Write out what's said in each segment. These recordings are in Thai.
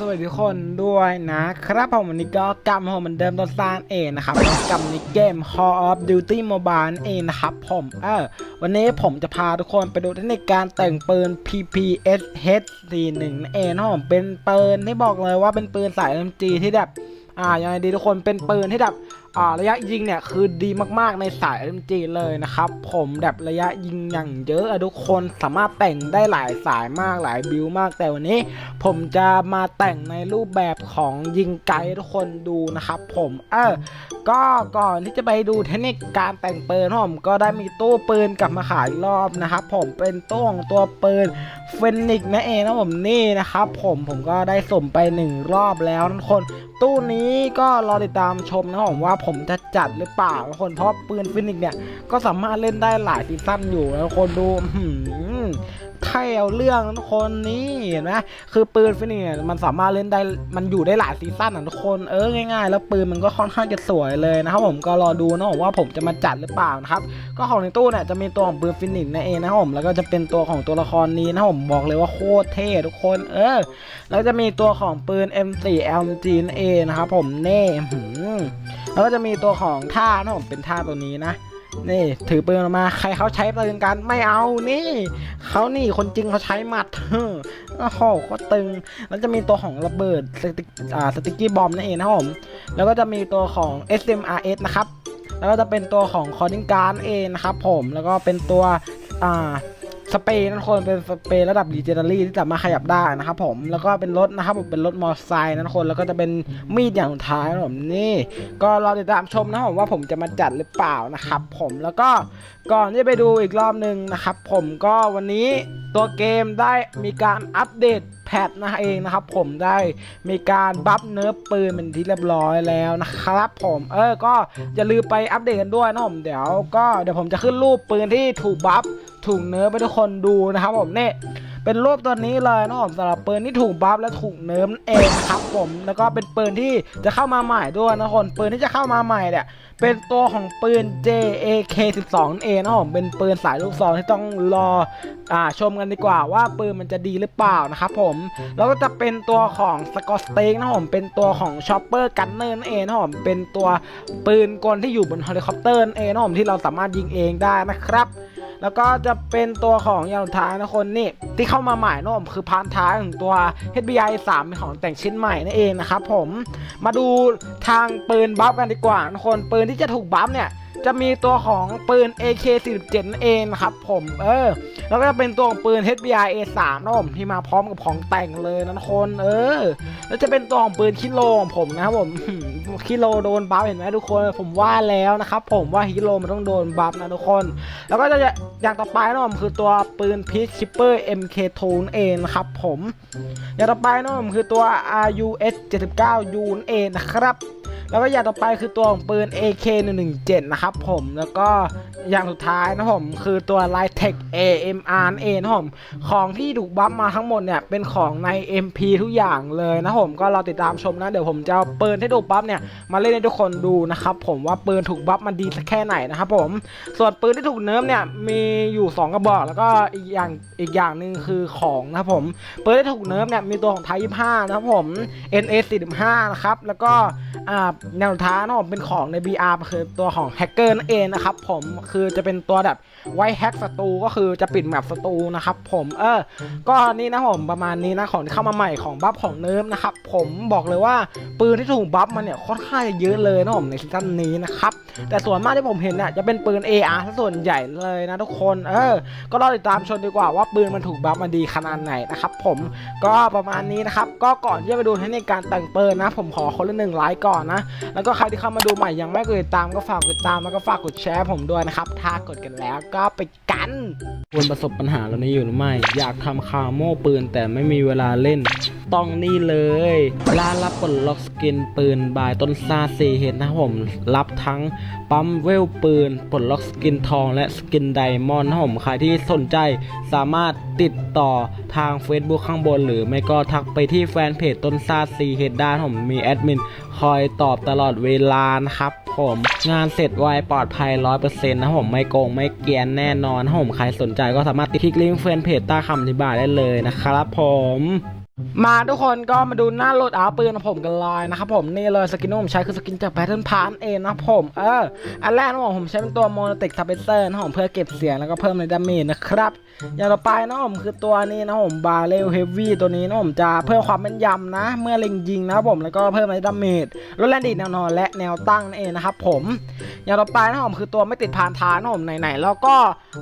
สวัสดีทุกคนด้วยนะครับผมวันนี้ก็กลับมาผมเหมือนเดิมตอนซานเองนะครับกับในเกม Call of Duty Mobile เองนะครับผมเออวันนี้ผมจะพาทุกคนไปดูเทคนิคการแต่งปืน PPS H41 นั่นเองนะผมเป็นปืนที่บอกเลยว่าเป็นปืนสาย MG ที่แบบอ่ายังไงดีทุกคนเป็นปืนที่แบบ ระยะยิงเนี่ยคือดีมากๆในสาย MG เลยนะครับ ผมแบบระยะยิงอย่างเยอะอะทุกคนสามารถแต่งได้หลายสายมากหลายบิวมากแต่วันนี้ ผมจะมาแต่งในรูปแบบของยิงไกด์ทุกคนดูนะครับ ผมเออก็ก่อนที่จะไปดูเทคนิคการแต่งปืนผมก็ได้มีตู้ปืนกลับมาขายรอบนะครับ ผมเป็นตู้ของตัวปืนเฟนิกนั่นเองนะผมนี่นะครับ ผมผมก็ได้ส่งไปหนึ่งรอบแล้วทุกคนตู้นี้ก็รอติดตามชมนะผมว่าผมจะจัดหรือเปล่าคนเพราะปืนฟินิกเนี่ยก็สามารถเล่นได้หลายซีซั่นอยู่นะทุกคนดู อื้อหือไทยเอาเรื่องทุกคนนี่เห็นไหมคือปืนฟินิกเนี่มันสามารถเล่นได้มันอยู่ได้หลายซีซั่นนะทุกคนเออง่ายๆ แล้วปืนมันก็ค่อนข้างจะสวยเลยนะครับผมก็รอดูนะผมว่าผมจะมาจัดหรือเปล่านะครับก็ของในตู้เนี่ยจะมีตัวของปืนฟินิกนั่นเองนะครับผมแล้วก็จะเป็นตัวของตัวละครนี้นะครับผมบอกเลยว่าโคตรเท่ทุกคนเออ แล้วจะมีตัวของปืน M4 LMG นั่นเองนะครับผมเน่หือแล้วก็จะมีตัวของท่านะผมเป็นท่าตัวนี้นะ นี่ถือปืนออกมาใครเขาใช้ปืนกันไม่เอานี่เขานี่คนจริงเขาใช้หมัดเฮ้อโอ้โหก็ตึงแล้วจะมีตัวของระเบิดสติกอ่าสติกกี้บอมนั่นเองนะครับผมแล้วก็จะมีตัวของ SMRS นะครับ แล้วก็จะเป็นตัวของคอร์ดิงการ์ดเองนะครับผมแล้วก็เป็นตัวอ่า สเปรย์นั่นคนเป็นสเปรย์ระดับดิจิทัลลี่ที่สามารถขยับได้นะครับผมแล้วก็เป็นรถนะครับผมเป็นรถมอเตอร์ไซค์นั่นคนแล้วก็จะเป็นมีดอย่างท้ายนะผมนี่ ก็รอติดตามชมนะผมว่าผมจะมาจัดหรือเปล่านะครับ ผมแล้วก็ก่อนที่จะไปดูอีกรอบหนึ่งนะครับ ผมก็วันนี้ตัวเกมได้มีการอัปเดตแพทนะเองนะครับ ผมได้มีการบัฟเนิร์ฟปืนเป็นที่เรียบร้อยแล้วนะครับ ผมเออก็อย่าลืมไปอัปเดตกันด้วยนะผมเดี๋ยว ก็เดี๋ยวผมจะขึ้นรูปปืนที่ถูกบัฟ ถูกเนิร์ฟไปทุกคนดูนะครับผมเนี่ยเป็นรูปตัวนี้เลยนะผมสำหรับปืนที่ถูกบัฟและถูกเนิร์ฟนั่นเองครับผมแล้วก็เป็นปืนที่จะเข้ามาใหม่ด้วยนะคนปืนที่จะเข้ามาใหม่เนี่ยเป็นตัวของปืน JAK12 นั่นเองนะผมเป็นปืนสายลูกซองที่ต้องรออ่าชมกันดีกว่าว่าปืนมันจะดีหรือเปล่านะครับผมแล้วก็จะเป็นตัวของสกอตสเต็กนะผมเป็นตัวของชอปเปอร์กันเนอร์นั่นเองนะผมเป็นตัวปืนกลที่อยู่บนเฮลิคอปเตอร์นั่นเองนะผมที่เราสามารถยิงเองได้นะครับ แล้วก็จะเป็นตัวของยางสุท้ายนะคนนี่ที่เข้ามาใหม่นะผมคือพานท้ายของตัว HBI 3เป็นของแต่งชิ้นใหม่นั่นเองนะครับผมมาดูทางปืนบัฟกันดีกว่านะคนปืนที่จะถูกบัฟเนี่ย จะมีตัวของปืน AK47 เองครับผมเออ แล้วก็จะเป็นตัวของปืน HBI A3 นะผมที่มาพร้อมกับของแต่งเลยนะทุกคนเออ แล้วจะเป็นตัวของปืนคิโลของผมนะครับผมคิโลโดนบัฟเห็นไหมทุกคนผมว่าแล้วนะครับผมว่าฮิโลมันต้องโดนบัฟนะทุกคน แล้วก็จะอย่างต่อไปนะผมคือตัวปืนพีชชิปเปอร์ MK2 เองครับผมอย่างต่อไปนะผมคือตัว RUS 79 U นั่นเองนะครับ แล้วก็อย่างต่อไปคือตัวของปืน AK 117 นะครับผมแล้วก็อย่างสุดท้ายนะผมคือตัว l i t e c h AMR เองนะผมของที่ถูกบัฟมาทั้งหมดเนี่ยเป็นของใน MP ทุกอย่างเลยนะผมก็เรอติดตามชมนะเดี๋ยวผมจะเอาปืนที่ถูกบัฟเนี่ยมาเล่นให้ทุกคนดูนะครับผมว่าปืนถูกบัฟมันดีสักแค่ไหนนะครับผมส่วนปืนที่ถูกเนิร์ฟเนี่ยมีอยู่ 2 กระบอก แล้วก็อีกอย่างอีกอย่างหนึ่งคือของนะครับผมปืนที่ถูกเนิร์ฟเนี่ยมีตัวของไทย25นะครับผม NA 45 นะครับแล้วก็ อ่าแนวท้ายนะเป็นของใน BR คือตัวของแฮกเกอร์นั่นเองนะครับผมคือจะเป็นตัวแบบไว้แฮกศัตรูก็คือจะปิดแมปศัตรูนะครับผมเออก็นี่นะผมประมาณนี้นะของที่เข้ามาใหม่ของบัฟของเนิร์ฟนะครับผมบอกเลยว่าปืนที่ถูกบัฟมาเนี่ยค่อนข้างจะเยอะเลยนะผมในซีซั่นนี้นะครับแต่ส่วนมากที่ผมเห็นเนี่ยจะเป็นปืน AR ส่วนใหญ่เลยนะทุกคนเออก็รอติดตามชมดีกว่าว่าปืนมันถูกบัฟมาดีขนาดไหนนะครับผมก็ประมาณนี้นะครับก็ก่อนที่จะไปดูเทคนิคการแต่งปืนนะ ผมขอคนละหนึ่งไลค์ก่อนนะ แล้วก็ใครที่เข้ามาดูใหม่ยังไม่กดติดตามก็ฝากกดติดตามแล้วก็ฝากกดแชร์ผมด้วยนะครับถ้ากดกันแล้วก็ไปกันควรประสบปัญหาเหล่านี้อยู่หรือไม่ อยากทำคาโม่ปืนแต่ไม่มีเวลาเล่น ต้องนี่เลยร้านรับปลดล็อกสกินปืนบายต้นซาซีเฮดนะผมรับทั้งปั๊มเวลปืนปลดล็อกสกินทองและสกินไดมอนด์นะผมใครที่สนใจสามารถติดต่อทาง Facebook ข้างบน หรือไม่ก็ทักไปที่แฟนเพจต้นซาซีเฮดด้านผมมีแอดมินคอยตอบตลอดเวลานะครับผมงานเสร็จไวปลอดภัย100%นะครับผมไม่โกงไม่เกียนแน่นอนผมใครสนใจก็สามารถติดคลิกลิงก์แฟนเพจใต้คำอธิบายได้เลยนะครับผม มาทุกคนก็มาดูหน้าโหลดอาปืนของผมกันเลยนะครับผมนี่เลยสกินที่ผมใช้คือสกินจากแพทเทิร์นพาร์เองนะผมเอออันแรกนะผมผมใช้เป็นตัวโมโนติกทับเบเซอร์นะผมเพื่อเก็บเสียงแล้วก็เพิ่มในดาเมจนะครับ อย่างต่อไปนะผมคือตัวนี้นะผมบาเรลเฮฟวี่ตัวนี้นะผมจะเพิ่มความแม่นยำนะ เมื่อเล็งยิงนะผมแล้วก็เพิ่มในดาเมจลดแรงดีดแนวนอนและแนวตั้งนั่นเองนะครับผม อย่างต่อไปนะผมคือตัวไม่ติดพานทานนะผมไหนๆแล้วก็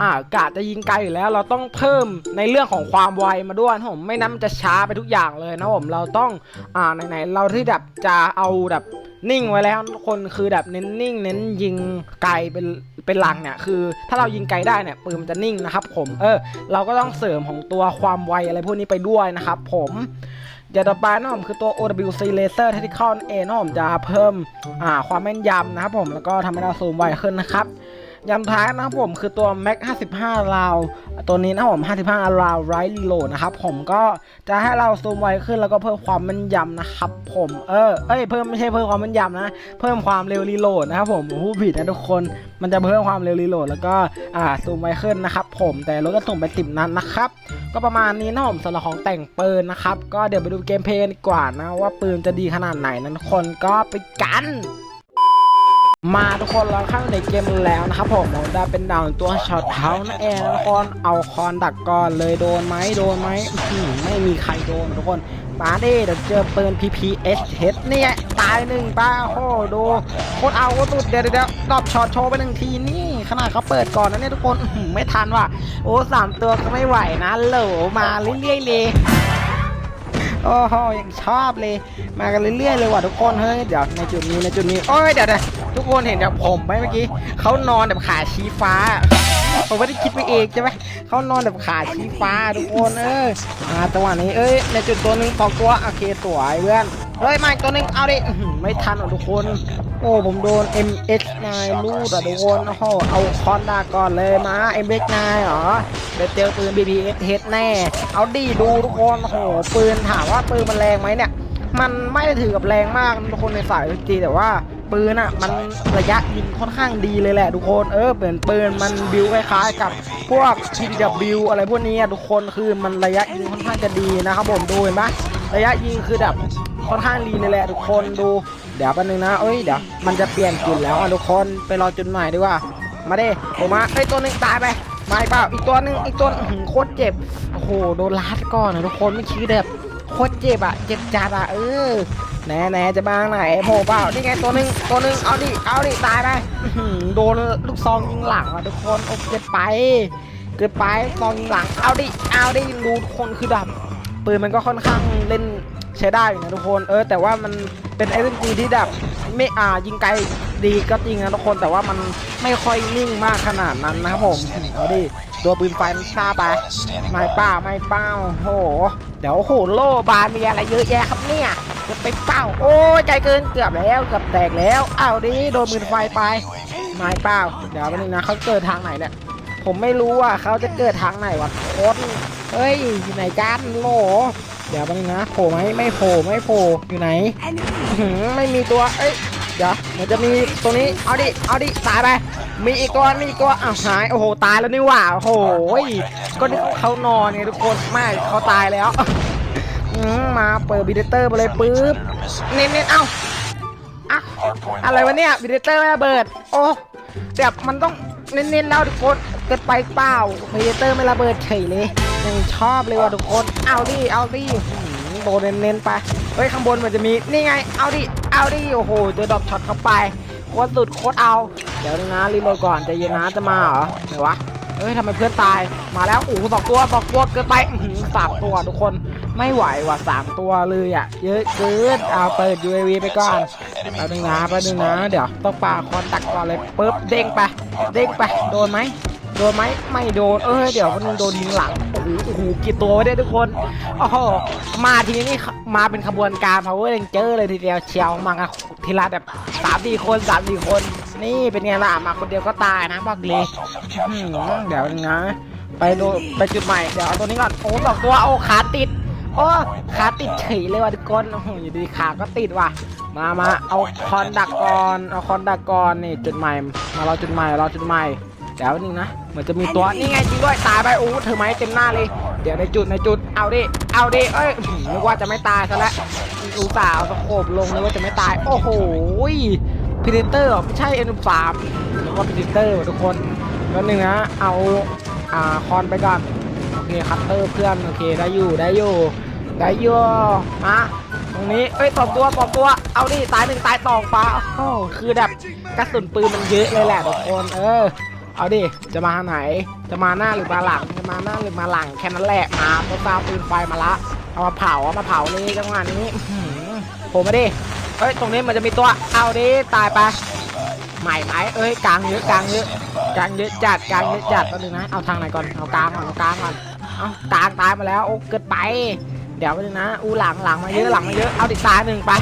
อ่ากะจะยิงไกลอยู่แล้ว เราต้องเพิ่มในเรื่องของความไวมาด้วยนะผมไม่นั้นมันจะช้าไปทุกอย่างเลยนะผมเราต้องอ่าไหนๆเราที่แบบจะเอาแบบนิ่งไว้แล้วทุกคนคือแบบเน้นนิ่ง เน้นยิงไกลเป็นเป็นหลังเนี่ยคือถ้าเรายิงไกลได้เนี่ยปืนมันจะนิ่งนะครับ ผมเออ เราก็ต้องเสริมของตัวความไวอะไรพวกนี้ไปด้วยนะครับ ผมอย่างต่อไปนะผมคือตัว OWC Laser Tactical นั่นเองนะผมจะเพิ่มอ่าความแม่นยำนะครับผมแล้วก็ทำให้เราซูมไวขึ้นนะครับอ ยางสุดท้ายนะครับผมคือตัว Mac 55 ราว ตัวนี้นะผม 55 ราวไรรีโหลดนะครับผมก็จะให้เราซูมไวขึ้นแล้วก็เพิ่มความม่นยำนะครับผมเออเอ้ยเพิ่มไม่ใช่เพิ่มความม่นยำนะ เพิ่มความเร็วรีโหลดนะครับผมผมพูดผิดนะทุกคนมันจะเพิ่มความเร็วรีโหลดแล้วก็อ่าซูมไวขึ้นนะครับผมแต่รถก็ส่งไปติดนั้นนะครับก็ประมาณนี้นะผมสำหรับของแต่งปืนนะครับก็เดี๋ยวไปดูเกมเพลย์ดีกว่านะว่าปืนจะดีขนาดไหนนะทุกคนก็ไปกัน มาทุกคนเราเข้าในเกมแล้วนะครับผมผมได้เป็นดาวตัวช็อตเท้านั่นเองนะทุกคนเอาคอนดักก่อนเลยโดนไหมโดนไหมหือไม่มีใครโดนทุกคนมาดิเดี๋ยวเจอปืน PPSH เนี่ยตายหนึ่งป้าโอ้โดูโคตรเอาโคตรสุดเดี๋ยวเดี๋ยวเดี๋ยวดรอปช็อตโชว์ไปหนึ่งทีนี่ขนาดเขาเปิดก่อนนะเนี่ยทุกคนหือไม่ทันว่ะโอ้สามตัวก็ไม่ไหวนะโหลวมาเรื่อยๆเลย โอ้โหยังชอบเลย มากันเรื่อยๆเลยว่ะทุกคนเฮ้ยเดี๋ยวในจุดนี้ในจุดนี้โอ้ยเดี๋ยวเดี๋ยวทุกคนเห็นแบบผมไหมเมื่อกี้เขานอนแบบขาชี้ฟ้าผมไม่ได้คิดไปเองใช่ไหมเขานอนแบบขาชี้ฟ้าทุกคนเออมาจังหวะนี้เอ้ยในจุดตัวหนึ่งสองตัวโอเคสวยเพื่อน เฮ้ยมาอีกตัวหนึ่งเอาดิอื้อหือไม่ทันหรอกทุกคน โอ้ผมโดน MH9 ลูดอะทุกคนโอ้โหเอาคอนดาก่อนเลยมา MH9 เหรอเดี๋ยวเจอปืน BPSH แน่ เอาดีดูทุกคนโอ้โหปืนถามว่าปืนมันแรงไหมเนี่ย มันไม่ได้ถือกับแรงมากทุกคนในสายจีแต่ว่าปืนอะมันระยะยิงค่อนข้างดีเลยแหละทุกคนเออเปลี่ยนปืนมันบิวคล้ายๆกับพวก TW อะไรพวกนี้อะทุกคนคือมันระยะยิงค่อนข้างจะดีนะครับผมดูเห็นปะระยะยิงคือแบบ ค่อนข้างดีเลยแหละทุกคนดู เดี๋ยวแป๊บนึงนะ เอ้ยเดี๋ยวมันจะเปลี่ยนจุดแล้วอะทุกคนไปรอจุดใหม่ดีกว่า มาเด้ผมมาเอ้ตัวหนึ่งตายไปมาอีกเปล่าอีกตัวหนึ่งอีกตัวหือโคตรเจ็บโอ้โหโดนลัดก่อนนะทุกคนไม่คิดแบบโคตรเจ็บอะเจ็บจัดอะเออแหน่แหน่จะบางไหนโผล่เปล่านี่ไงตัวหนึ่งตัวหนึ่งเอาดิเอาดิตายได้โดนลูกซองยิงหลังอะทุกคนโอ้เกินไปเกินไปซองยิงหลัง เอาดิ เอาดิดูทุกคนคือดับปืนมันก็ค่อนข้างเล่น ใช้ได้อยู่นะทุกคน เออ แต่ว่ามันเป็นไอ้เรื่องที่แบบไม่อ่ายิงไกลดีก็จริงนะทุกคนแต่ว่ามันไม่ค่อยนิ่งมากขนาดนั้นนะครับผมเอาดิตัวปืนไฟมันซ่าไปไม่เป้าไม่เป้าโอ้โหเดี๋ยวโอ้โหโล่บานมีอะไรเยอะแยะครับเนี่ยจะไปเป้า โอ้ใจเกินเกือบแล้วเกือบแตกแล้วอ้าวดิโดนมือไฟไปไม่เป้า เดี๋ยวแป๊บนึงนะเขาเกิดทางไหนเนี่ยผมไม่รู้ว่าเขาจะเกิดทางไหนวะโค้ดเฮ้ยอยู่ไหนกันโหล เดี๋ยวแป๊บนึงนะโผล่ไหมไม่โผล่ไม่โผล่อยู่ไหนไม่มีตัวเอ้ยเดี๋ยวมันจะมีตรงนี้เอาดิเอาดิตายไปมีอีกตัวมีอีกตัวอ้าวหายโอ้โหตายแล้วนี่หว่าโอ้โหก็นี่เขานอนไงทุกคนไม่เขาตายแล้วมาเปิดบีเดเตอร์มาเลยปุ๊บเน้นเน้นๆเอ้าอะอะไรวะเนี่ยบีเดเตอร์ไม่ระเบิด โอ้แบบมันต้องเน้นๆแล้วทุกคนเกิดไปเปล่าบีเดเตอร์ไม่ระเบิดเฉยเลย ยังชอบเลยว่ะทุกคน เอาดิ เอาดิหืมโดนเน้นๆไป เฮ้ยข้างบนมันจะมี นี่ไง เอาดิ เอาดิ โอ้โห เจอดอกช็อตเข้าไปโคตรสุดโคตรเอา เดี๋ยวนะรีโหลดก่อนใจเย็นนะจะมาเหรอไหนวะเอ้ยทำไมเพื่อนตาย มาแล้ว โอ้โหสองตัวสองตัวเกินไปอื้อหือสามตัวทุกคน ไม่ไหวว่ะสามตัวเลยอะ เยอะเกิน เอาเปิด UAV ไปก่อนแป๊บนึงนะแป๊บนึงนะ เดี๋ยวต้องปาคอนตักก่อนเลยปึ๊บ เด้งไป เด้งไป โดนไหม โดนไหมไม่โดน เอ้ยเดี๋ยวมันโดนยิงหลังโอ้โหกี่ตัววะเนี่ยทุกคนโอ้โหมาทีนี้นี่มาเป็นขบวนการ power ranger เลยทีเดียวเชียวมากทีละแบบสามสี่คนสามสี่คน นี่เป็นไงล่ะมาคนเดียวก็ตายนะบอกเลยเดี๋ยวนะไปดูไปจุดใหม่เดี๋ยวเอาตัวนี้ก่อนโอ้สองตัวโอ้ขาติดโอ้ขาติดเฉยเลยว่ะทุกคนโอ้โหอยู่ดีขาก็ติดว่ะมามาเอาคอนดักก่อนเอาคอนดักก่อนนี่จุดใหม่มารอจุดใหม่รอจุดใหม่ เดี๋ยวนึงนะเหมือนจะมีตัวนี่ไงจริงด้วยตายไปโอ้ถือไม้เต็มหน้าเลย เดี๋ยวในจุดในจุดเอาดิเอาดิเอ้ยอื้อหือนึกว่าจะไม่ตายซะแล้วอุตส่าห์เอาสโคบลงนึกว่าจะไม่ตายโอ้โหพีเดเตอร์ไม่ใช่เอ็นสามนึกว่าพีเดเตอร์ทุกคนแล้วนึงนะเอาอ่าคอนไปก่อนโอเคคัตเตอร์เพื่อนโอเคได้อยู่ได้อยู่ได้อยู่มาตรงนี้เอ้ยสองตัวสองตัว เอาดิตายหนึ่งตายสองปะโอ้โหคือแบบกระสุนปืนมันเยอะเลยแหละทุกคนเออ เอาดิ จะมาไหน จะมาหน้าหรือมาหลัง จะมาหน้าหรือมาหลังแค่นั้นแหละมาตัวตาปืนไฟมาละ เอามาเผาเอามาเผาเลยจังหวะนี้โผล่มาดิ เฮ้ยตรงนี้มันจะมีตัว เอาดิตายไปใหม่ไหมเอ้ยกลางเยอะกลางเยอะกลางเยอะจัดกลางเยอะจัดแป๊บนึงนะ เอาทางไหนก่อน เอากลางก่อนเอากลางก่อน เอากลางตายมาแล้ว โอ้เกิดไป เดี๋ยวแป๊บนึงนะ อู้หลังหลังมาเยอะหลังมาเยอะ เอาดิตายหนึ่งไป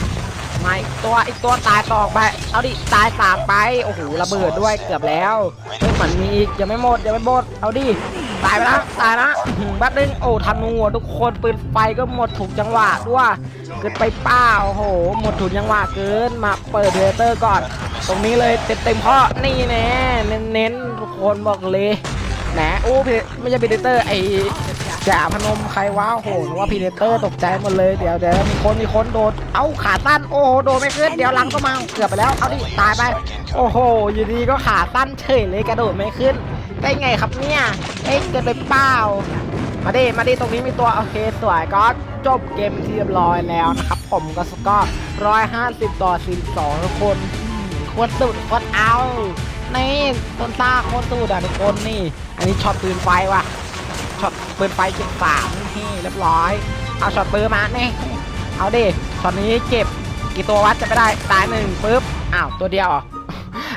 มาอีกตัวอีกตัวตายต่อไป เอาดิตายสามไป โอ้โหระเบิดด้วยเกือบแล้วเฮ้ยเหมือนมีอีกยังไม่หมดยังไม่หมด เอาดิตายไปนะตายนะแป๊บนึงโอ้ทันนูทุกคนปืนไฟก็หมดถูกจังหวะด้วยเกิดไปป้าโอ้โห หมดถูกจังหวะเกินมาเปิดเดเตอร์ก่อน ตรงนี้เลยเต็มเต็มๆเพราะนี่แน่เน้นๆทุกคนบอกเลยแหนโอ้พี่ไม่ใช่พีเดเตอร์ไอ จ่าพนมใครว้าโหนว่าพีเดเตอร์ตกใจหมดเลยเดี๋ยวเดี๋ยวมีคนมีคนโดดเอ้าขาตั้นโอ้โหโดดไม่ขึ้นเดี๋ยวหลังก็มาเกือบไปแล้วเอาดิตายไป โอ้โห อยู่ดีก็ขาตั้นเฉยเลยกระโดดไม่ขึ้น ได้ไงครับเนี่ยเอ๊ะเกินไปเปล่ามาดิมาดิตรงนี้มีตัวโอเคสวยก็จบเกมเป็นที่เรียบร้อยแล้วนะครับผมก็สกอร์ร้อยห้าสิบต่อสิบสองคนโคตรสุดโคตรเอานี่ต้นตาโคตรสุดอะทุกคนนี่ อันนี้ช็อตปืนไฟว่ะ ปืนไฟเก็บสามนี่เรียบร้อย เอาช็อตปืนมาเนี่เอาดิช็อตนี้เก็บกี่ตัววัดจะไม่ได้ตายหนึ่งปุ๊บอ้าวตัวเดียว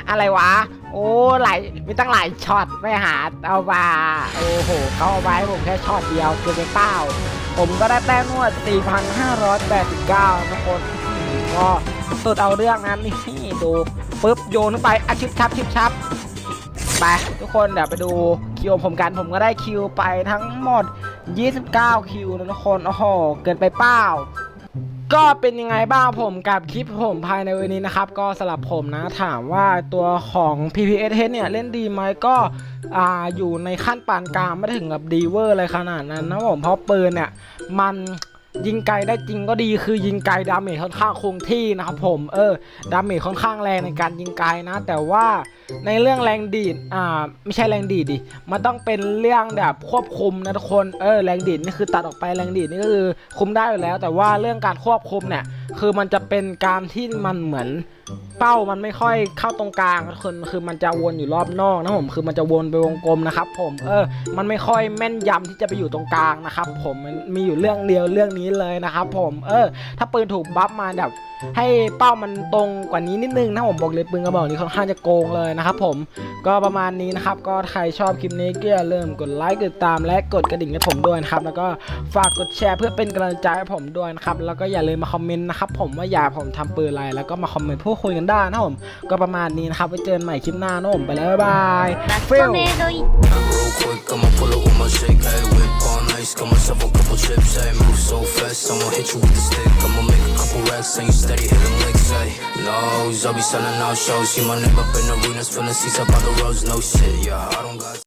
อะไรวะ โอ้หลายมีตั้งหลายช็อตไม่หาเอามาโอ้โหเขาเอาไว้ผมแค่ช็อตเดียวเกินไปเป้าผมก็ได้แต้มนวด 4,589 ทุกคนอื้อหือก็สุดเอาเรื่องนั้นนี่ดูปุ๊บโยนขึ้นไปอาชิบชับชิบชับ ไป ทุกคนเดี๋ยวไปดูคิวผมกันผมก็ได้คิวไปทั้งหมด 29 คิวนะทุกคนโอ้โหเกินไปเปล่าก็เป็นยังไงบ้างผมกับคลิปผมภายในวันนี้นะครับ ก็สำหรับผมนะถามว่าตัวของ PPS เนี่ยเล่นดีไหมก็อ่าอยู่ในขั้นปานกลางไม่ถึงกับดีเวอร์อะไรขนาดนั้นนะผมเพราะปืนเนี่ยมันยิงไกลได้จริงก็ดีคือยิงไกลดาเมจค่อนข้างคงที่นะครับผมเออดาเมจค่อนข้างแรงในการยิงไกลนะ แต่ว่า ในเรื่องแรงดีดอ่าไม่ใช่แรงดีดดิมันต้องเป็นเรื่องแบบควบคุมนะทุกคนเออแรงดีดนี่คือตัดออกไปแรงดีดนี่ก็คือคุมได้อยู่แล้ว แต่ว่าเรื่องการควบคุมเนี่ยคือมันจะเป็นการที่มันเหมือนเป้ามันไม่ค่อยเข้าตรงกลางคือคือมันจะวนอยู่รอบนอกนะผมคือมันจะวนไปวงกลมนะครับ ผมเออ มันไม่ค่อยแม่นยำที่จะไปอยู่ตรงกลางนะครับ ผมมันมีอยู่เรื่องเดียวเรื่องนี้เลยนะครับ ผมเออ ถ้าปืนถูกบัฟมาแบบ ให้เป้ามันตรงกว่านี้นิดนึงนะผมบอกเลยปืนกระบอกนี้ค่อนข้างจะโกงเลยนะครับผมก็ประมาณนี้นะครับ ก็ใครชอบคลิปนี้ก็อย่าลืมกดไลค์กดตามและกดกระดิ่งให้ผมด้วยนะครับ แล้วก็ฝากกดแชร์เพื่อเป็นกำลังใจให้ผมด้วยนะครับ แล้วก็อย่าลืมมาคอมเมนต์นะครับผมว่าอยากผมทำปืนอะไรแล้วก็มาคอมเมนต์พูดคุยกันได้นะผมก็ประมาณนี้นะครับไว้เจอกันใหม่คลิปหน้านะผมไปแล้วบ๊ายบายเฟล my shake, ayy Whip on ice got myself a couple chips, ayy Move so fast, I'ma hit you with the stick I'ma make couple racks, and you steady hitting licks, hey, no, I'll be selling out shows, see my name up in arenas, filling seats up on the roads, no shit, yeah, I don't got